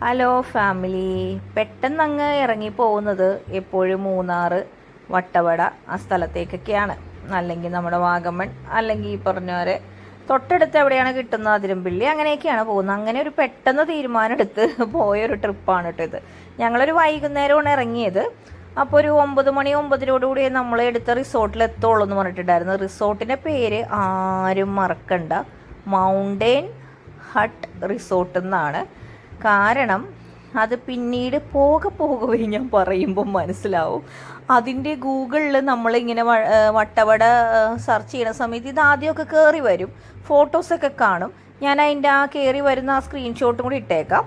Hello family പെട്ടെന്ന് അങ്ങ് ഇറങ്ങി പോകുന്നത് എപ്പോഴും മൂന്നാറ് വട്ടവട ആ സ്ഥലത്തേക്കൊക്കെയാണ്. അല്ലെങ്കിൽ നമ്മുടെ വാഗമൺ അല്ലെങ്കിൽ ഈ പറഞ്ഞ പോലെ തൊട്ടടുത്ത് എവിടെയാണ് കിട്ടുന്നത് അതിരമ്പിള്ളി അങ്ങനെയൊക്കെയാണ് പോകുന്നത്. അങ്ങനെ ഒരു പെട്ടെന്ന് തീരുമാനം എടുത്ത് പോയൊരു ട്രിപ്പാണ് കേട്ടോ ഇത്. ഞങ്ങളൊരു വൈകുന്നേരമാണ് ഇറങ്ങിയത്. അപ്പോൾ ഒരു ഒമ്പത് മണി ഒമ്പതിനോടുകൂടി നമ്മൾ എടുത്ത റിസോർട്ടിൽ എത്തുള്ളൂ എന്ന് പറഞ്ഞിട്ടുണ്ടായിരുന്നു. റിസോർട്ടിന്റെ പേര് ആരും മറക്കണ്ട. മൗണ്ടൈൻ ഹട്ട് റിസോർട്ട് എന്നാണ്. കാരണം അത് പിന്നീട് പോകെ പോകവേ ഞാൻ പറയുമ്പോൾ മനസ്സിലാവും. അതിന്റെ ഗൂഗിളിൽ നമ്മളിങ്ങനെ വട്ടവട സെർച്ച് ചെയ്യുന്ന സമയത്ത് ഇത് ആദ്യമൊക്കെ കയറി വരും. ഫോട്ടോസൊക്കെ കാണും. ഞാൻ അതിന്റെ ആ കയറി വരുന്ന ആ സ്ക്രീൻഷോട്ടും കൂടി ഇട്ടേക്കാം.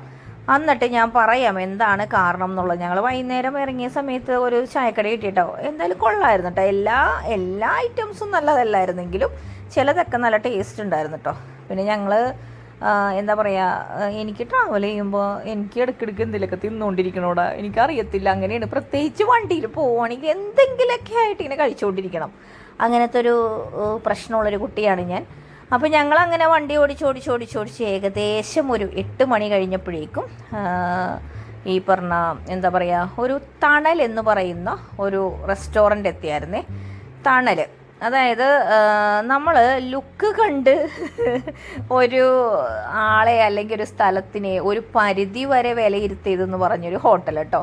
എന്നിട്ട് ഞാൻ പറയാം എന്താണ് കാരണം എന്നുള്ളത്. ഞങ്ങൾ വൈകുന്നേരം ഇറങ്ങിയ സമയത്ത് ഒരു ചായക്കട കിട്ടിയിട്ടോ? എന്തായാലും കൊള്ളായിരുന്നു കേട്ടോ എല്ലാ എല്ലാ ഐറ്റംസും നല്ലതല്ലായിരുന്നെങ്കിലും ചിലതൊക്കെ നല്ല ടേസ്റ്റ് ഉണ്ടായിരുന്നു കേട്ടോ പിന്നെ ഞങ്ങൾ എന്താ പറയുക എനിക്ക് ട്രാവൽ ചെയ്യുമ്പോൾ എനിക്ക് ഇടയ്ക്കിടയ്ക്ക് എന്തെങ്കിലുമൊക്കെ തിന്നുകൊണ്ടിരിക്കണോടാ എനിക്കറിയത്തില്ല അങ്ങനെയാണ്. പ്രത്യേകിച്ച് വണ്ടിയിൽ പോവുകയാണെങ്കിൽ എന്തെങ്കിലുമൊക്കെ ആയിട്ട് ഇങ്ങനെ കഴിച്ചുകൊണ്ടിരിക്കണം അങ്ങനത്തെ ഒരു പ്രശ്നമുള്ളൊരു കുട്ടിയാണ് ഞാൻ. അപ്പോൾ ഞങ്ങൾ അങ്ങനെ വണ്ടി ഓടിച്ച് ഓടിച്ച് ഓടിച്ച് ഓടിച്ച് ഏകദേശം ഒരു എട്ട് മണി കഴിഞ്ഞപ്പോഴേക്കും ഈ പറഞ്ഞ എന്താ പറയുക ഒരു തണൽ എന്ന് പറയുന്ന ഒരു റെസ്റ്റോറന്റ് എത്തിയായിരുന്നേ. തണൽ. അതായത് നമ്മൾ ലുക്ക് കണ്ട് ഒരു ആളെ അല്ലെങ്കിൽ ഒരു സ്ഥലത്തിനെ ഒരു പരിധി വരെ വിലയിരുത്തിയതെന്ന് പറഞ്ഞൊരു ഹോട്ടൽ കേട്ടോ.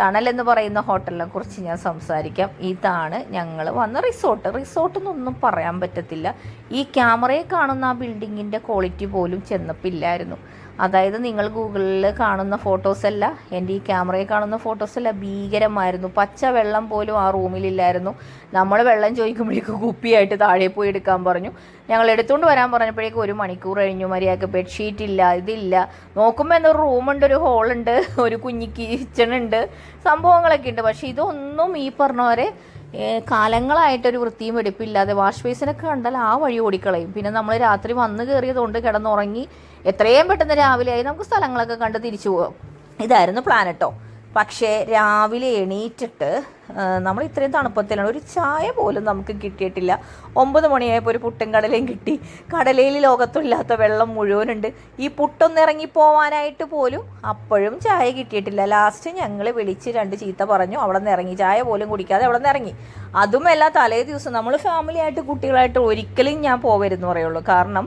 തണൽ എന്ന് പറയുന്ന ഹോട്ടലിനെ കുറിച്ച് ഞാൻ സംസാരിക്കാം. ഇതാണ് ഞങ്ങൾ വന്ന റിസോർട്ട്. റിസോർട്ട് എന്നൊന്നും പറയാൻ പറ്റത്തില്ല. ഈ ക്യാമറയെ കാണുന്ന ആ ബിൽഡിങ്ങിന്റെ ക്വാളിറ്റി പോലും ചെന്നപ്പില്ലായിരുന്നു. അതായത് നിങ്ങൾ ഗൂഗിളിൽ കാണുന്ന ഫോട്ടോസല്ല എന്റെ ഈ ക്യാമറയിൽ കാണുന്ന ഫോട്ടോസല്ല ഭീകരമായിരുന്നു. പച്ച വെള്ളം പോലും ആ റൂമിലില്ലായിരുന്നു നമ്മൾ വെള്ളം ചോദിക്കുമ്പോഴേക്കും കുപ്പിയായിട്ട് താഴെ പോയി എടുക്കാൻ പറഞ്ഞു. ഞങ്ങൾ എടുത്തുകൊണ്ട് വരാൻ പറഞ്ഞപ്പോഴേക്കും ഒരു മണിക്കൂർ കഴിഞ്ഞു. മര്യാദയ്ക്ക് ബെഡ്ഷീറ്റ് ഇല്ല ഇതില്ല. നോക്കുമ്പോൾ എന്നൊരു റൂമുണ്ട് ഒരു ഹോളുണ്ട് ഒരു കുഞ്ഞി കിച്ചൺ ഉണ്ട്. സംഭവങ്ങളൊക്കെ ഉണ്ട്. പക്ഷേ ഇതൊന്നും ഈ പറഞ്ഞ പോലെ ഏ, കാലങ്ങളായിട്ടൊരു വൃത്തിയും വെടിപ്പില്ലാതെ വാഷ് ബേസിനൊക്കെ കണ്ടാൽ ആ വഴി ഓടിക്കളയും. പിന്നെ നമ്മൾ രാത്രി വന്ന് കയറിയതുകൊണ്ട് കിടന്നുറങ്ങി എത്രയും പെട്ടെന്ന് രാവിലെയായി നമുക്ക് സ്ഥലങ്ങളൊക്കെ കണ്ട് തിരിച്ചു പോകാം ഇതായിരുന്നു പ്ലാൻ കേട്ടോ പക്ഷേ രാവിലെ എണീറ്റിട്ട് നമ്മൾ ഇത്രയും തണുപ്പത്തിലാണ്. ഒരു ചായ പോലും നമുക്ക് കിട്ടിയിട്ടില്ല. ഒമ്പത് മണിയായപ്പോൾ ഒരു പുട്ടും കടലയും കിട്ടി. കടലയിൽ ലോകത്തില്ലാത്ത വെള്ളം മുഴുവനുണ്ട്. ഈ പുട്ടൊന്ന് ഇറങ്ങി പോവാനായിട്ട് പോലും അപ്പോഴും ചായ കിട്ടിയിട്ടില്ല. ലാസ്റ്റ് ഞങ്ങൾ വിളിച്ച് രണ്ട് ചീത്ത പറഞ്ഞു. അവിടെ നിന്ന് ഇറങ്ങി. ചായ പോലും കുടിക്കാതെ അവിടെ നിന്ന് ഇറങ്ങി. അതുമല്ല തലേ ദിവസം നമ്മൾ ഫാമിലി ആയിട്ട് കുട്ടികളായിട്ട് ഒരിക്കലും ഞാൻ പോവരുതെന്ന് പറയുള്ളൂ. കാരണം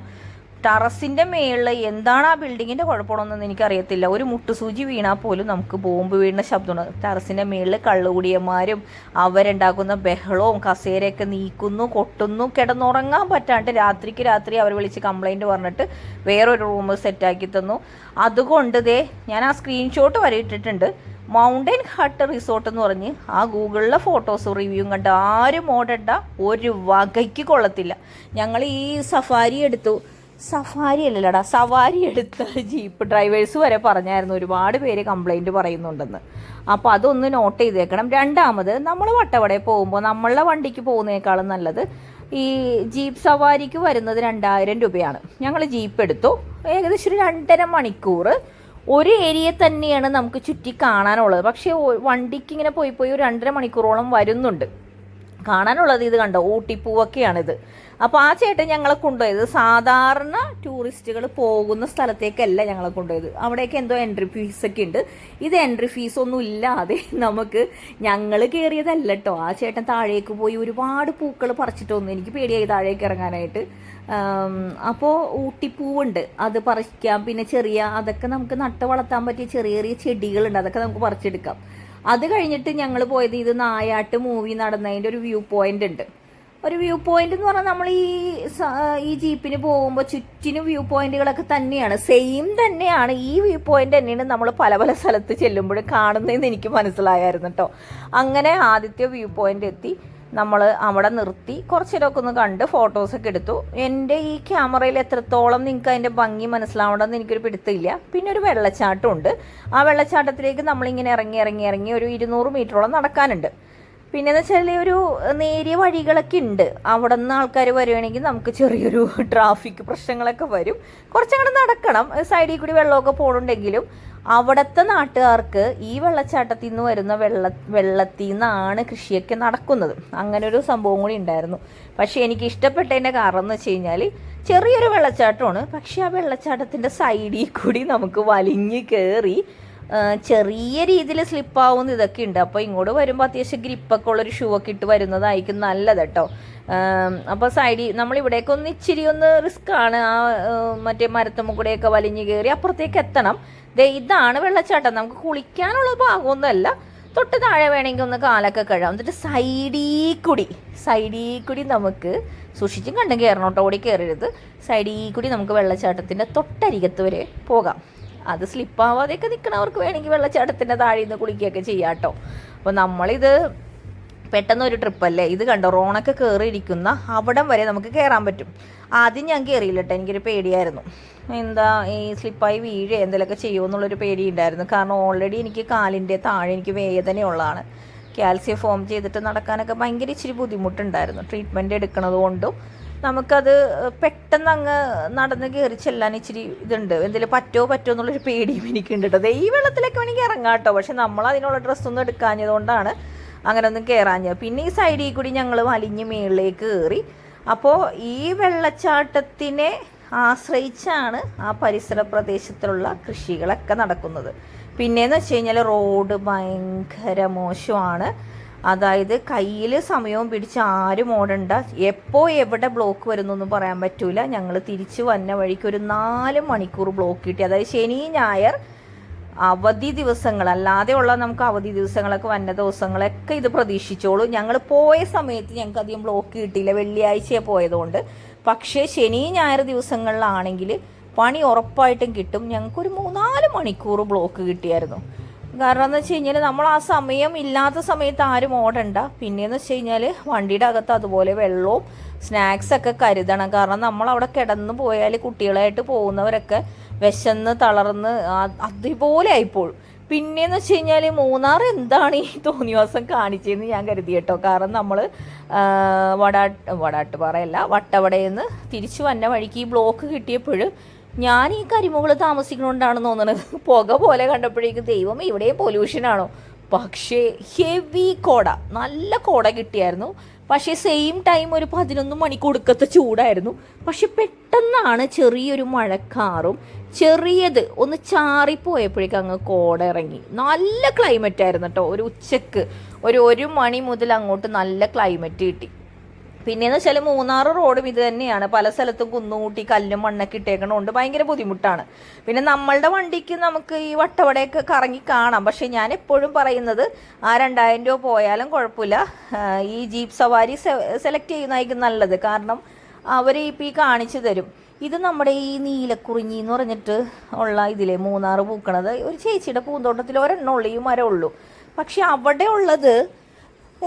ടെറസിന്റെ മേളിൽ എന്താണ് ആ ബിൽഡിങ്ങിന്റെ കുഴപ്പമാണെന്നൊന്നും എനിക്കറിയത്തില്ല. ഒരു മുട്ടുസൂചി വീണാൽ പോലും നമുക്ക് ബോംബ് വീണ ശബ്ദമാണ് ടെറസിന്റെ മേളിൽ കള്ളുകുടിയന്മാരും അവരുണ്ടാക്കുന്ന ബഹളവും കസേരയൊക്കെ നീക്കുന്നു കൊട്ടുന്നു കിടന്നുറങ്ങാൻ പറ്റാണ്ട് രാത്രിക്ക് രാത്രി അവർ വിളിച്ച് കംപ്ലൈന്റ് പറഞ്ഞിട്ട് വേറൊരു റൂം സെറ്റാക്കി തന്നു. അതുകൊണ്ട് ദേ ഞാൻ ആ സ്ക്രീൻഷോട്ട് വരെ ഇട്ടിട്ടുണ്ട്. മൗണ്ടൻ ഹട്ട് റിസോർട്ട് എന്ന് പറഞ്ഞ് ആ ഗൂഗിളിലെ ഫോട്ടോസ് റിവ്യൂ കണ്ട് ആരും ഓടണ്ട ഒരു വകയ്ക്ക് കൊള്ളത്തില്ല. ഞങ്ങൾ ഈ സഫാരി എടുത്തു. സഫാരി അല്ലല്ലടാ സവാരി എടുത്ത ജീപ്പ് ഡ്രൈവേഴ്സ് വരെ പറഞ്ഞായിരുന്നു ഒരുപാട് പേര് കംപ്ലൈന്റ് പറയുന്നുണ്ടെന്ന്. അപ്പോൾ അതൊന്ന് നോട്ട് ചെയ്തേക്കണം. രണ്ടാമത് നമ്മൾ വട്ടവടയിൽ പോകുമ്പോൾ നമ്മളുടെ വണ്ടിക്ക് പോകുന്നതിനേക്കാളും നല്ലത് ഈ ജീപ്പ് സവാരിക്ക് വരുന്നത് രണ്ടായിരം രൂപയാണ്. ഞങ്ങൾ ജീപ്പ് എടുത്തു. ഏകദേശം ഒരു രണ്ടര മണിക്കൂർ ഒരു ഏരിയ തന്നെയാണ് നമുക്ക് ചുറ്റി കാണാനുള്ളത്. പക്ഷേ വണ്ടിക്ക് ഇങ്ങനെ പോയി പോയി ഒരു രണ്ടര മണിക്കൂറോളം വരുന്നുണ്ട്. കാണാനുള്ളത് ഇത് കണ്ടോ? ഊട്ടിപ്പൂവൊക്കെയാണിത്. അപ്പോൾ ആ ചേട്ടൻ ഞങ്ങളെ കൊണ്ടുപോയത് സാധാരണ ടൂറിസ്റ്റുകൾ പോകുന്ന സ്ഥലത്തേക്കല്ല ഞങ്ങളെ കൊണ്ടുപോയത്. അവിടേക്ക് എന്തോ എൻട്രി ഫീസ് ഒക്കെ ഉണ്ട്. ഇത് എൻട്രി ഫീസ് ഒന്നും ഇല്ലാതെ നമുക്ക് ഞങ്ങൾ കയറിയതല്ല കേട്ടോ ആ ചേട്ടൻ താഴേക്ക് പോയി ഒരുപാട് പൂക്കൾ പറിച്ചിട്ട് വന്നു. എനിക്ക് പേടിയായി താഴേക്ക് ഇറങ്ങാനായിട്ട്. അപ്പോൾ ഊട്ടിപ്പൂവുണ്ട്. അത് പറിക്കാം. പിന്നെ ചെറിയ അതൊക്കെ നമുക്ക് നട്ട് വളർത്താൻ പറ്റിയ ചെറിയ ചെറിയ ചെടികളുണ്ട്. അതൊക്കെ നമുക്ക് പറിച്ചെടുക്കാം. അത് കഴിഞ്ഞിട്ട് ഞങ്ങൾ പോയത് ഇത് നായാട്ട് മൂവി നടന്നതിന്റെ ഒരു വ്യൂ പോയിന്റ് ഉണ്ട്. ഒരു വ്യൂ പോയിന്റ് എന്ന് പറഞ്ഞാൽ നമ്മൾ ഈ ഈ ജീപ്പിന് പോകുമ്പോൾ ചുറ്റിനും വ്യൂ പോയിന്റുകളൊക്കെ തന്നെയാണ്. സെയിം തന്നെയാണ് ഈ വ്യൂ പോയിന്റ് തന്നെയാണ് നമ്മൾ പല പല സ്ഥലത്ത് ചെല്ലുമ്പോഴും കാണുന്നതെന്ന് എനിക്ക് മനസ്സിലായായിരുന്നു കേട്ടോ അങ്ങനെ ആദ്യത്തെ വ്യൂ പോയിന്റ് എത്തി. നമ്മൾ അവിടെ നിർത്തി കുറച്ച് നേരമൊക്കെ ഒന്ന് കണ്ട് ഫോട്ടോസൊക്കെ എടുത്തു. എന്റെ ഈ ക്യാമറയിൽ എത്രത്തോളം നിങ്ങൾക്ക് അതിന്റെ ഭംഗി മനസ്സിലാവണമെന്ന് എനിക്കൊരു പിടുത്തില്ല. പിന്നെ ഒരു വെള്ളച്ചാട്ടമുണ്ട്. ആ വെള്ളച്ചാട്ടത്തിലേക്ക് നമ്മളിങ്ങനെ ഇറങ്ങി ഇറങ്ങി ഇറങ്ങി ഒരു ഇരുന്നൂറ് മീറ്ററോളം നടക്കാനുണ്ട്. പിന്നെന്ന് വെച്ചാൽ ഒരു നേരിയ വഴികളൊക്കെ ഉണ്ട്. അവിടെ നിന്ന് ആൾക്കാർ വരുവാണെങ്കിൽ നമുക്ക് ചെറിയൊരു ട്രാഫിക് പ്രശ്നങ്ങളൊക്കെ വരും. കുറച്ചങ്ങോട്ട് നടക്കണം. സൈഡിൽ കൂടി വെള്ളമൊക്കെ പോകണമെങ്കിലും അവിടുത്തെ നാട്ടുകാർക്ക് ഈ വെള്ളച്ചാട്ടത്തിൽ നിന്ന് വരുന്ന വെള്ള വെള്ളത്തിൽ നിന്നാണ് കൃഷിയൊക്കെ നടക്കുന്നത്. അങ്ങനെ ഒരു സംഭവം കൂടി ഉണ്ടായിരുന്നു. പക്ഷേ എനിക്ക് ഇഷ്ടപ്പെട്ടതിന്റെ കാരണം എന്ന് വെച്ച് കഴിഞ്ഞാൽ ചെറിയൊരു വെള്ളച്ചാട്ടമാണ്. പക്ഷേ ആ വെള്ളച്ചാട്ടത്തിന്റെ സൈഡിൽ കൂടി നമുക്ക് വലിഞ്ഞു കയറി ചെറിയ രീതിയിൽ സ്ലിപ്പാവുന്ന ഇതൊക്കെ ഉണ്ട്. അപ്പോൾ ഇങ്ങോട്ട് വരുമ്പോൾ അത്യാവശ്യം ഗ്രിപ്പൊക്കെ ഉള്ളൊരു ഷൂ ഒക്കെ ഇട്ട് വരുന്നതായിരിക്കും നല്ലത് കേട്ടോ അപ്പോൾ സൈഡിൽ നമ്മളിവിടേക്ക് ഒന്ന് ഇച്ചിരി ഒന്ന് റിസ്ക് ആണ്. ആ മറ്റേ മരത്തുമ്മ കൂടെയൊക്കെ വലിഞ്ഞു കയറി അപ്പുറത്തേക്ക് എത്തണം. ദേ ഇതാണ് വെള്ളച്ചാട്ടം. നമുക്ക് കുളിക്കാനുള്ള ഭാഗമൊന്നുമല്ല. തൊട്ട് താഴെ വേണമെങ്കിൽ ഒന്ന് കാലൊക്കെ കഴുകാം. എന്നിട്ട് സൈഡിൽ കൂടി സൈഡിൽ കൂടി നമുക്ക് സൂക്ഷിച്ചും കണ്ടും കയറണം കേട്ടോ ഓടി കയറരുത് സൈഡിൽ കൂടി നമുക്ക് വെള്ളച്ചാട്ടത്തിന്റെ തൊട്ടരികത്ത് വരെ പോകാം. അത് സ്ലിപ്പാവാതെയൊക്കെ നിൽക്കണവർക്ക് വേണമെങ്കിൽ വെള്ളച്ചാട്ടത്തിന്റെ താഴെ നിന്ന് കുളിക്കുകയൊക്കെ ചെയ്യാം കേട്ടോ അപ്പോൾ നമ്മളിത് പെട്ടെന്ന് ഒരു ട്രിപ്പല്ലേ? ഇത് കണ്ടോ? റോണൊക്കെ കയറിയിരിക്കുന്ന അവിടം വരെ നമുക്ക് കയറാൻ പറ്റും. ആദ്യം ഞാൻ കയറിയില്ല കേട്ടോ എനിക്കൊരു പേടിയായിരുന്നു. എന്താ ഈ സ്ലിപ്പായി വീഴുക എന്തെങ്കിലുമൊക്കെ ചെയ്യുമോ എന്നുള്ളൊരു പേടി ഉണ്ടായിരുന്നു കാരണം ഓൾറെഡി എനിക്ക് കാലിന്റെ താഴെ എനിക്ക് വേദനയുള്ളതാണ്. കാൽസ്യം ഫോം ചെയ്തിട്ട് നടക്കാനൊക്കെ ഭയങ്കര ഇച്ചിരി ബുദ്ധിമുട്ടുണ്ടായിരുന്നു. ട്രീറ്റ്മെന്റ് എടുക്കണത് കൊണ്ടും നമുക്കത് പെട്ടെന്ന് അങ്ങ് നടന്ന് കയറി ചെല്ലാൻ ഇച്ചിരി ഇതുണ്ട്. എന്തെങ്കിലും പറ്റോ പറ്റോ എന്നുള്ളൊരു പേടിയും എനിക്കുണ്ട് കേട്ടോ ഈ വെള്ളത്തിലൊക്കെ വേണമെങ്കിൽ ഇറങ്ങാം കേട്ടോ. പക്ഷെ നമ്മൾ അതിനുള്ള ഡ്രസ്സൊന്നും എടുക്കാഞ്ഞതുകൊണ്ടാണ് അങ്ങനെ ഒന്നും കയറാഞ്ഞത് പിന്നെ ഈ സൈഡിൽ കൂടി ഞങ്ങൾ വലിഞ്ഞ് മേളിലേക്ക് കയറി. അപ്പോൾ ഈ വെള്ളച്ചാട്ടത്തിനെ ആശ്രയിച്ചാണ് ആ പരിസര പ്രദേശത്തുള്ള കൃഷികളൊക്കെ നടക്കുന്നത്. പിന്നെയെന്ന് വെച്ച് കഴിഞ്ഞാൽ റോഡ് ഭയങ്കര മോശമാണ്. അതായത് കയ്യിൽ സമയവും പിടിച്ച് ആരും ഓടണ്ട. എപ്പോൾ എവിടെ ബ്ലോക്ക് വരുന്നൊന്നും പറയാൻ പറ്റൂല. ഞങ്ങൾ തിരിച്ച് വന്ന വഴിക്ക് ഒരു നാല് മണിക്കൂർ ബ്ലോക്ക് കിട്ടി. അതായത് ശനി ഞായർ അവധി ദിവസങ്ങൾ. അല്ലാതെ ഉള്ള നമുക്ക് അവധി ദിവസങ്ങളൊക്കെ വന്ന ദിവസങ്ങളൊക്കെ ഇത് പ്രതീക്ഷിച്ചോളൂ. ഞങ്ങൾ പോയ സമയത്ത് ഞങ്ങൾക്ക് അധികം ബ്ലോക്ക് കിട്ടിയില്ല. വെള്ളിയാഴ്ചയെ പോയതുകൊണ്ട്. പക്ഷേ ശനി ഞായർ ദിവസങ്ങളിലാണെങ്കിൽ പണി ഉറപ്പായിട്ടും കിട്ടും. ഞങ്ങൾക്കൊരു മൂന്നാൽ മണിക്കൂർ ബ്ലോക്ക് കിട്ടിയായിരുന്നു. കാരണം എന്ന് വെച്ച് കഴിഞ്ഞാൽ നമ്മൾ ആ സമയം ഇല്ലാത്ത സമയത്ത് ആരും ഓടണ്ട. പിന്നെയെന്ന് വെച്ച് കഴിഞ്ഞാൽ വണ്ടിയുടെ അകത്ത് അതുപോലെ വെള്ളവും സ്നാക്സ് ഒക്കെ കരുതണം. കാരണം നമ്മൾ അവിടെ കിടന്നു പോയാൽ കുട്ടികളായിട്ട് പോകുന്നവരൊക്കെ വിശന്ന് തളർന്ന് അതുപോലെ ആയിപ്പോഴും പിന്നെയെന്ന് വെച്ച് കഴിഞ്ഞാൽ മൂന്നാർ എന്താണ് ഈ തോന്നിവാസം കാണിച്ചതെന്ന് ഞാൻ കരുതി കേട്ടോ. കാരണം നമ്മൾ വടാട്ട് വടാട്ട് പറയല്ല വട്ടവടയിൽ നിന്ന് തിരിച്ചു വന്ന വഴിക്ക് ഈ ബ്ലോക്ക് കിട്ടിയപ്പോൾ ഞാൻ ഈ കരിമുകൾ താമസിക്കണോണ്ടാണെന്ന് തോന്നുന്നത് പുക പോലെ കണ്ടപ്പോഴേക്കും ദൈവം ഇവിടെ പൊല്യൂഷനാണോ പക്ഷേ ഹെവി കോട. നല്ല കോട കിട്ടിയായിരുന്നു. പക്ഷേ സെയിം ടൈം ഒരു പതിനൊന്ന് മണിക്ക് കൊടുക്കത്തെ ചൂടായിരുന്നു. പക്ഷെ പെട്ടെന്നാണ് ചെറിയൊരു മഴക്കാറും ചെറിയത് ഒന്ന് ചാറിപ്പോയപ്പോഴേക്കും അങ്ങ് കോട ഇറങ്ങി. നല്ല ക്ലൈമറ്റ് ആയിരുന്നു കേട്ടോ ഒരു ഉച്ചയ്ക്ക് ഒരു ഒരു മണി മുതൽ അങ്ങോട്ട് നല്ല ക്ലൈമറ്റ് കിട്ടി. പിന്നെയെന്ന് വെച്ചാൽ മൂന്നാർ റോഡും ഇത് തന്നെയാണ്. പല സ്ഥലത്തും കുന്നുകൂട്ടി കല്ലും മണ്ണൊക്കെ ഇട്ടേക്കണോണ്ട് ഭയങ്കര ബുദ്ധിമുട്ടാണ്. പിന്നെ നമ്മളുടെ വണ്ടിക്ക് നമുക്ക് ഈ വട്ടവടയൊക്കെ കറങ്ങി കാണാം. പക്ഷെ ഞാൻ എപ്പോഴും പറയുന്നത് ആ രണ്ടായിരം രൂപ പോയാലും കുഴപ്പമില്ല. ഈ ജീപ്പ് സവാരി സെലക്ട് ചെയ്യുന്നതായിരിക്കും നല്ലത്. കാരണം അവർ ഇപ്പം ഈ കാണിച്ചു തരും. ഇത് നമ്മുടെ ഈ നീലക്കുറിഞ്ഞി എന്ന് പറഞ്ഞിട്ട് ഉള്ള ഇതിലെ മൂന്നാർ പൂക്കണത്. ഒരു ചേച്ചിയുടെ പൂന്തോട്ടത്തിൽ ഒരെണ്ണമുള്ളൂ ഈ മരമുള്ളൂ പക്ഷെ അവിടെ ഉള്ളത്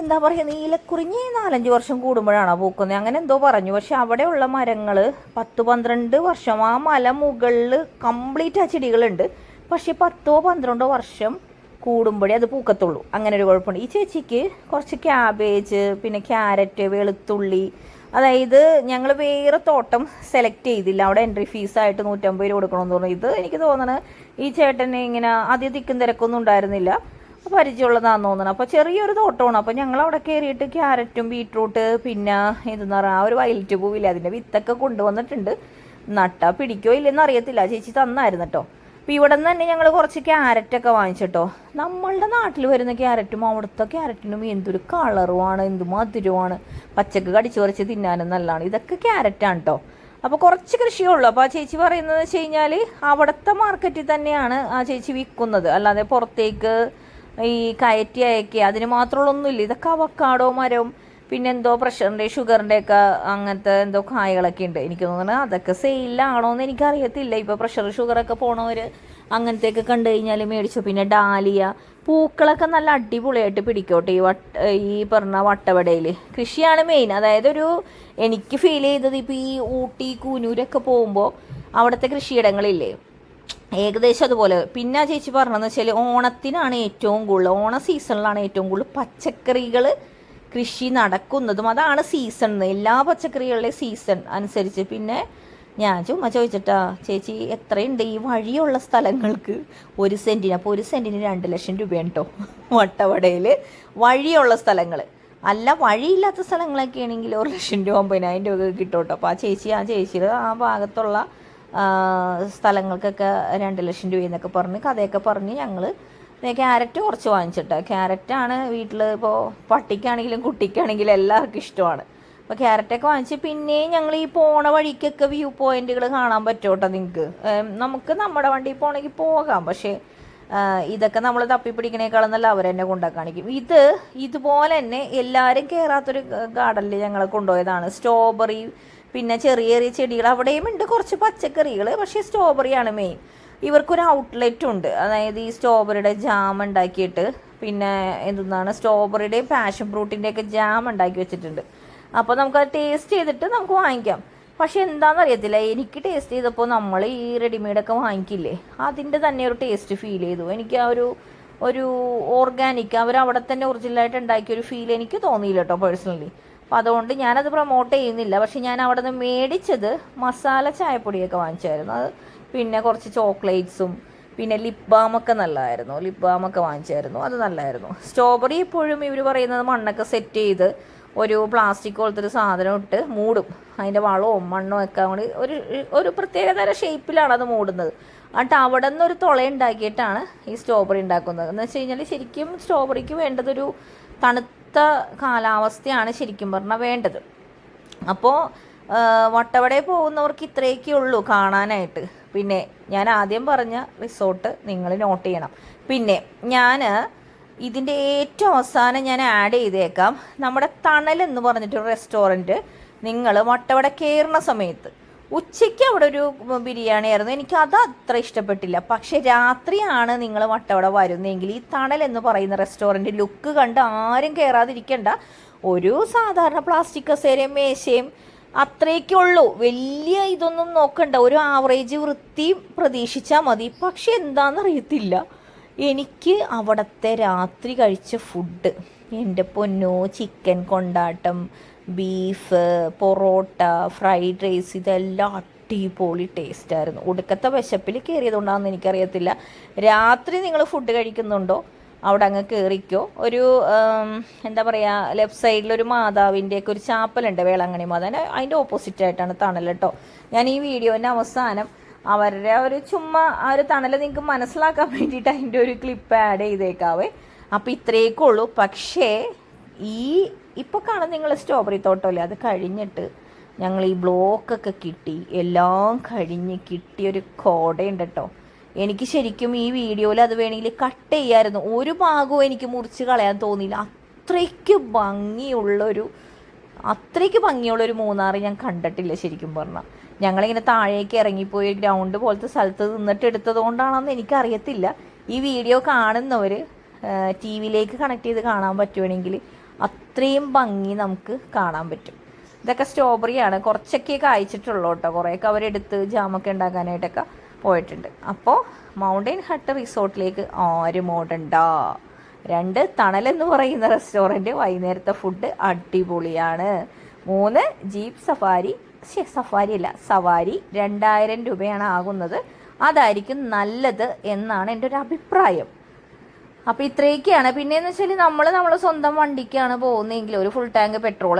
എന്താ പറയുക നീലക്കുറിഞ്ഞി നാലഞ്ച് വർഷം കൂടുമ്പോഴാണ് പൂക്കുന്നത്? അങ്ങനെ എന്തോ പറഞ്ഞു. പക്ഷെ അവിടെയുള്ള മരങ്ങൾ പത്ത് പന്ത്രണ്ട് വർഷം ആ മല മുകളിൽ കംപ്ലീറ്റ് ആ ചെടികളുണ്ട്. പക്ഷെ പത്തോ പന്ത്രണ്ടോ വർഷം കൂടുമ്പോഴേ അത് പൂക്കത്തുള്ളൂ. അങ്ങനെ ഒരു കുഴപ്പമുണ്ട്. ഈ ചേച്ചിക്ക് കുറച്ച് ക്യാബേജ് പിന്നെ ക്യാരറ്റ് വെളുത്തുള്ളി അതായത് ഞങ്ങൾ വേറെ തോട്ടം സെലക്ട് ചെയ്തില്ല. അവിടെ എൻട്രി ഫീസായിട്ട് നൂറ്റമ്പത് രൂപ കൊടുക്കണമെന്ന് തോന്നുന്നു. ഇത് എനിക്ക് തോന്നണത് ഈ ചേട്ടനെ ഇങ്ങനെ ആദ്യ തിക്കും തിരക്കൊന്നും ഉണ്ടായിരുന്നില്ല. പരിചയമുള്ളതാണെന്ന് തോന്നണം അപ്പോൾ ചെറിയൊരു തോട്ടമാണ്. അപ്പോൾ ഞങ്ങൾ അവിടെ കയറിയിട്ട് ക്യാരറ്റും ബീട്രൂട്ട് പിന്നെ ഇതെന്ന് പറയുക ആ ഒരു വയലറ്റ് പൂവില്ല അതിന്റെ വിത്തൊക്കെ കൊണ്ടുവന്നിട്ടുണ്ട്. നട്ടാ പിടിക്കോ ഇല്ലെന്ന് അറിയത്തില്ല. ചേച്ചി തന്നായിരുന്നു കേട്ടോ അപ്പോൾ ഇവിടെ നിന്ന് തന്നെ ഞങ്ങൾ കുറച്ച് ക്യാരറ്റൊക്കെ വാങ്ങിച്ചിട്ടോ. നമ്മളുടെ നാട്ടിൽ വരുന്ന ക്യാരറ്റും അവിടുത്തെ ക്യാരറ്റിനും എന്തൊരു കളറുമാണ് എന്ത് മധുരമാണ്. പച്ചക്ക് കടിച്ചു കുറച്ച് തിന്നാനും നല്ലതാണ്. ഇതൊക്കെ ക്യാരറ്റാണ് കേട്ടോ അപ്പോൾ കുറച്ച് കൃഷിയേ ഉള്ളൂ. അപ്പോൾ ആ ചേച്ചി പറയുന്നത് വെച്ച് കഴിഞ്ഞാൽ അവിടുത്തെ മാർക്കറ്റിൽ തന്നെയാണ് ആ ചേച്ചി വിൽക്കുന്നത്. അല്ലാതെ പുറത്തേക്ക് ഈ കയറ്റി അയക്കുക അതിന് മാത്രമുള്ളൊന്നുമില്ല. ഇതൊക്കെ അവക്കാടോ മരം പിന്നെന്തോ പ്രഷറിന്റെ ഷുഗറിന്റെ ഒക്കെ അങ്ങനത്തെ എന്തോ കായകളൊക്കെ ഉണ്ട്. എനിക്ക് തോന്നുന്നത് അതൊക്കെ സെയിലാണോ എന്ന് എനിക്കറിയത്തില്ല. ഇപ്പോൾ പ്രഷർ ഷുഗറൊക്കെ പോണവർ അങ്ങനത്തെയൊക്കെ കണ്ടു കഴിഞ്ഞാൽ മേടിച്ചു. പിന്നെ ഡാലിയ പൂക്കളൊക്കെ നല്ല അടിപൊളിയായിട്ട് പിടിക്കോട്ടെ ഈ വട്ട ഈ പറഞ്ഞ വട്ടവടയിൽ കൃഷിയാണ് മെയിൻ. അതായത് ഒരു എനിക്ക് ഫീൽ ചെയ്തത് ഇപ്പോൾ ഈ ഊട്ടി കൂനൂരൊക്കെ പോകുമ്പോൾ അവിടുത്തെ കൃഷിയിടങ്ങളില്ലേ ഏകദേശം അതുപോലെ. പിന്നെ ചേച്ചി പറഞ്ഞതെന്ന് വെച്ചാൽ ഓണത്തിനാണ് ഏറ്റവും കൂടുതൽ ഓണ സീസണിലാണ് ഏറ്റവും കൂടുതൽ പച്ചക്കറികൾ കൃഷി നടക്കുന്നതും. അതാണ് സീസൺ എല്ലാ പച്ചക്കറികളുടെയും സീസൺ അനുസരിച്ച്. പിന്നെ ഞാൻ ചുമ്മാ ചോദിച്ചിട്ടാ ചേച്ചി എത്രയുണ്ട് ഈ വഴിയുള്ള സ്ഥലങ്ങൾക്ക് ഒരു സെന്റിന് അപ്പോൾ ഒരു സെന്റിന് രണ്ട് ലക്ഷം രൂപയാണ് കേട്ടോ വട്ടവടയിൽ വഴിയുള്ള സ്ഥലങ്ങൾ അല്ല വഴിയില്ലാത്ത സ്ഥലങ്ങളൊക്കെ ആണെങ്കിൽ ഒരു ലക്ഷം രൂപ ഒമ്പതിനായിരം രൂപ കിട്ടും കേട്ടോ അപ്പോൾ ആ ചേച്ചി ആ ചേച്ചിയുടെ ആ ഭാഗത്തുള്ള സ്ഥലങ്ങൾക്കൊക്കെ രണ്ട് ലക്ഷം രൂപ എന്നൊക്കെ പറഞ്ഞ് കഥയൊക്കെ പറഞ്ഞ് ഞങ്ങൾ ക്യാരറ്റ് കുറച്ച് വാങ്ങിച്ചിട്ട്. ക്യാരറ്റാണ് വീട്ടിൽ ഇപ്പോൾ പട്ടിക്കാണെങ്കിലും കുട്ടിക്കാണെങ്കിലും എല്ലാവർക്കും ഇഷ്ടമാണ്. അപ്പോൾ ക്യാരറ്റൊക്കെ വാങ്ങിച്ച് പിന്നെയും ഞങ്ങൾ ഈ പോണ വഴിക്കൊക്കെ വ്യൂ പോയിന്റുകൾ കാണാൻ പറ്റുമോട്ടോ നിങ്ങൾക്ക് നമുക്ക് നമ്മുടെ വണ്ടിയിൽ പോകണമെങ്കിൽ പോകാം. പക്ഷേ ഇതൊക്കെ നമ്മൾ തപ്പിപ്പിടിക്കണേക്കാളും നല്ല അവരെന്നെ കൊണ്ടാ കാണിക്കും. ഇത് ഇതുപോലെ തന്നെ എല്ലാവരും കയറാത്തൊരു ഗാർഡനിൽ ഞങ്ങളെ കൊണ്ടുപോയതാണ്. സ്ട്രോബെറി പിന്നെ ചെറിയ ചെറിയ ചെടികൾ അവിടെയും ഉണ്ട് കുറച്ച് പച്ചക്കറികൾ പക്ഷേ സ്ട്രോബെറിയാണ് മെയിൻ ഇവർക്കൊരു ഔട്ട്ലെറ്റ് ഉണ്ട്. അതായത് ഈ സ്ട്രോബെറിയുടെ ജാം ഉണ്ടാക്കിയിട്ട് പിന്നെ എന്താണ് സ്ട്രോബെറിയുടെയും പാഷൻ ഫ്രൂട്ടിന്റെയൊക്കെ ജാം ഉണ്ടാക്കി വെച്ചിട്ടുണ്ട്. അപ്പോൾ നമുക്ക് അത് ടേസ്റ്റ് ചെയ്തിട്ട് നമുക്ക് വാങ്ങിക്കാം. പക്ഷെ എന്താണെന്ന് അറിയത്തില്ല എനിക്ക് ടേസ്റ്റ് ചെയ്തപ്പോൾ നമ്മൾ ഈ റെഡിമെയ്ഡൊക്കെ വാങ്ങിക്കില്ലേ? അതിന്റെ തന്നെ ഒരു ടേസ്റ്റ് ഫീൽ ചെയ്തു. എനിക്ക് ആ ഒരു ഒരു ഓർഗാനിക് അവർ അവിടെ തന്നെ ഒറിജിനലായിട്ട് ഉണ്ടാക്കിയ ഒരു ഫീൽ എനിക്ക് തോന്നിയില്ല കേട്ടോ പേഴ്സണലി അപ്പോൾ അതുകൊണ്ട് ഞാനത് പ്രൊമോട്ട് ചെയ്യുന്നില്ല. പക്ഷെ ഞാൻ അവിടെ നിന്ന് മേടിച്ചത് മസാല ചായപ്പൊടിയൊക്കെ വാങ്ങിച്ചായിരുന്നു. അത് പിന്നെ കുറച്ച് ചോക്ലേറ്റ്സും പിന്നെ ലിപ് ബാമൊക്കെ നല്ലതായിരുന്നു. ലിപ് ബാമൊക്കെ വാങ്ങിച്ചായിരുന്നു. അത് നല്ലതായിരുന്നു. സ്ട്രോബെറി എപ്പോഴും ഇവർ പറയുന്നത് മണ്ണൊക്കെ സെറ്റ് ചെയ്ത് ഒരു പ്ലാസ്റ്റിക് പോലത്തെ ഒരു സാധനം ഇട്ട് മൂടും. അതിന്റെ വളവും മണ്ണും ഒക്കെ കൂടി ഒരു ഒരു പ്രത്യേകതര ഷേപ്പിലാണ് അത് മൂടുന്നത്. എന്നിട്ട് അവിടെ നിന്ന് ഒരു തുള ഉണ്ടാക്കിയിട്ടാണ് ഈ സ്ട്രോബെറി ഉണ്ടാക്കുന്നത്. എന്ന് വെച്ച് കഴിഞ്ഞാൽ ശരിക്കും സ്ട്രോബെറിക്ക് വേണ്ടതൊരു തണുത്ത കാലാവസ്ഥയാണ് ശരിക്കും പറഞ്ഞാൽ വേണ്ടത്. അപ്പോൾ വട്ടവടയിൽ പോകുന്നവർക്ക് ഇത്രയൊക്കെ ഉള്ളൂ കാണാനായിട്ട്. പിന്നെ ഞാൻ ആദ്യം പറഞ്ഞ റിസോർട്ട് നിങ്ങൾ നോട്ട് ചെയ്യണം. പിന്നെ ഞാൻ ഇതിന്റെ ഏറ്റവും അവസാനം ഞാൻ ആഡ് ചെയ്തേക്കാം. നമ്മുടെ തണൽ എന്ന് പറഞ്ഞിട്ടൊരു റെസ്റ്റോറന്റ് നിങ്ങൾ വട്ടവട കയറുന്ന സമയത്ത് ഉച്ചയ്ക്ക് അവിടെ ഒരു ബിരിയാണി ആയിരുന്നു. എനിക്ക് അത് അത്ര ഇഷ്ടപ്പെട്ടില്ല. പക്ഷെ രാത്രിയാണ് നിങ്ങൾ വട്ടവട വരുന്നതെങ്കിൽ ഈ തണൽ എന്ന് പറയുന്ന റെസ്റ്റോറന്റ് ലുക്ക് കണ്ട് ആരും കയറാതിരിക്കണ്ട ഒരു സാധാരണ പ്ലാസ്റ്റിക് കസേരയും മേശയും അത്രയൊക്കെ വലിയ ഇതൊന്നും നോക്കണ്ട. ഒരു ആവറേജ് വൃത്തി പ്രതീക്ഷിച്ചാൽ മതി. പക്ഷെ എന്താണെന്നറിയത്തില്ല എനിക്ക് അവിടുത്തെ രാത്രി കഴിച്ച ഫുഡ് എന്റെ പൊന്നോ ചിക്കൻ കൊണ്ടാട്ടം ബീഫ് പൊറോട്ട ഫ്രൈഡ് റൈസ് ഇതെല്ലാം അടിപൊളി ടേസ്റ്റായിരുന്നു ഒടുക്കത്തെ വിശപ്പിൽ കയറിയതുകൊണ്ടാണെന്ന് എനിക്കറിയത്തില്ല. രാത്രി നിങ്ങൾ ഫുഡ് കഴിക്കുന്നുണ്ടോ? അവിടെ അങ്ങ് കയറിക്കോ ഒരു എന്താ പറയുക ലെഫ്റ്റ് സൈഡിൽ ഒരു മാതാവിന്റെയൊക്കെ ഒരു ചാപ്പലുണ്ട് വേളാങ്ങണി മാതാവിന്റെ അതിന്റെ ഓപ്പോസിറ്റ് ആയിട്ടാണ് തണൽ കേട്ടോ. ഞാൻ ഈ വീഡിയോന്റെ അവസാനം അവരുടെ ഒരു ചുമ്മാ ആ ഒരു തണൽ നിങ്ങൾക്ക് മനസ്സിലാക്കാൻ വേണ്ടിയിട്ട് അതിന്റെ ഒരു ക്ലിപ്പ് ആഡ് ചെയ്തേക്കാവേ. അപ്പോൾ ഇത്രയൊക്കെ ഉള്ളൂ. പക്ഷേ ഈ ഇപ്പോൾ കാണുന്ന നിങ്ങൾ സ്ട്രോബെറി തോട്ടമല്ലേ? അത് കഴിഞ്ഞിട്ട് ഞങ്ങൾ ഈ ബ്ലോക്കൊക്കെ കിട്ടി. എല്ലാം കഴിഞ്ഞ് കിട്ടിയൊരു കോടയുണ്ട് കേട്ടോ എനിക്ക് ശരിക്കും ഈ വീഡിയോയിൽ അത് വേണമെങ്കിൽ കട്ട് ചെയ്യായിരുന്നു. ഒരു ഭാഗവും എനിക്ക് മുറിച്ച് കളയാൻ തോന്നിയില്ല. അത്രയ്ക്ക് ഭംഗിയുള്ളൊരു അത്രയ്ക്ക് ഭംഗിയുള്ളൊരു മൂന്നാർ ഞാൻ കണ്ടിട്ടില്ല ശരിക്കും പറഞ്ഞാൽ ഞങ്ങളിങ്ങനെ താഴേക്ക് ഇറങ്ങിപ്പോയി ഗ്രൗണ്ട് പോലത്തെ സ്ഥലത്ത് നിന്നിട്ട് എടുത്തത് കൊണ്ടാണെന്ന് എനിക്കറിയത്തില്ല. ഈ വീഡിയോ കാണുന്നവർ ടി വിയിലേക്ക് കണക്ട് ചെയ്ത് കാണാൻ പറ്റുവാണെങ്കിൽ അത്രയും ഭംഗി നമുക്ക് കാണാൻ പറ്റും. ഇതൊക്കെ സ്ട്രോബെറിയാണ് കുറച്ചൊക്കെ കായ്ച്ചിട്ടുള്ളൂ കേട്ടോ. കുറേയൊക്കെ അവരെടുത്ത് ജാമൊക്കെ ഉണ്ടാക്കാനായിട്ടൊക്കെ പോയിട്ടുണ്ട്. അപ്പോൾ മൗണ്ടൻ ഹട്ട് റിസോർട്ടിലേക്ക് ആരും ഓടണ്ട. രണ്ട് തണലെന്ന് പറയുന്ന റെസ്റ്റോറന്റ് വൈകുന്നേരത്തെ ഫുഡ് അടിപൊളിയാണ്. മൂന്ന് ജീപ്പ് സഫാരി സഫാരി അല്ല സവാരി രണ്ടായിരം രൂപയാണ് ആകുന്നത്. അതായിരിക്കും നല്ലത് എന്നാണ് എന്റെ ഒരു അഭിപ്രായം. അപ്പോൾ ഇത്രയൊക്കെയാണ്. പിന്നെയെന്ന് വെച്ചാൽ നമ്മൾ നമ്മളെ സ്വന്തം വണ്ടിക്കാണ് പോകുന്നതെങ്കിൽ ഒരു ഫുൾ ടാങ്ക് പെട്രോൾ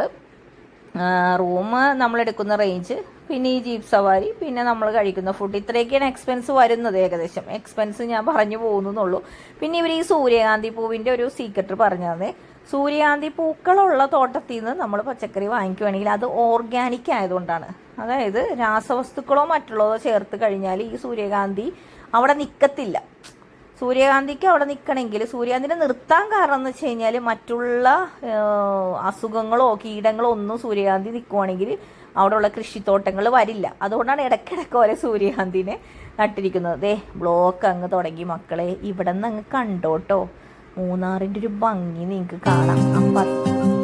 റൂം നമ്മൾ എടുക്കുന്ന റേഞ്ച് പിന്നെ ഈ ജീപ്പ് സവാരി പിന്നെ നമ്മൾ കഴിക്കുന്ന ഫുഡ് ഇത്രയൊക്കെയാണ് എക്സ്പെൻസ് വരുന്നത് ഏകദേശം. എക്സ്പെൻസ് ഞാൻ പറഞ്ഞു പോകുന്നുള്ളൂ പിന്നെ ഇവർ ഈ സൂര്യകാന്തി പൂവിന്റെ ഒരു സീക്രട്ട് പറഞ്ഞു തന്നെ സൂര്യകാന്തി പൂക്കളുള്ള തോട്ടത്തിൽ നിന്ന് നമ്മൾ പച്ചക്കറി വാങ്ങിക്കുവാണെങ്കിൽ അത് ഓർഗാനിക് ആയതുകൊണ്ടാണ്. അതായത് രാസവസ്തുക്കളോ മറ്റുള്ളതോ ചേർത്ത് കഴിഞ്ഞാൽ ഈ സൂര്യകാന്തി അവിടെ നിൽക്കത്തില്ല സൂര്യകാന്തിക്ക് അവിടെ നിൽക്കണമെങ്കിൽ സൂര്യകാന്തിനെ നിർത്താൻ കാരണം എന്ന് വെച്ച് കഴിഞ്ഞാൽ മറ്റുള്ള അസുഖങ്ങളോ കീടങ്ങളോ ഒന്നും സൂര്യകാന്തി നിൽക്കുവാണെങ്കിൽ അവിടെയുള്ള കൃഷിത്തോട്ടങ്ങൾ വരില്ല. അതുകൊണ്ടാണ് ഇടയ്ക്കിടയ്ക്ക് ഓരോ സൂര്യകാന്തിനെ നട്ടിരിക്കുന്നത്. ദേ ബ്ലോക്ക് അങ്ങ് തുടങ്ങി മക്കളെ. ഇവിടെ നിന്ന് അങ്ങ് കണ്ടോട്ടോ. മൂന്നാറിന്റെ ഒരു ഭംഗി നിങ്ങൾക്ക് കാണാം. അപ്പം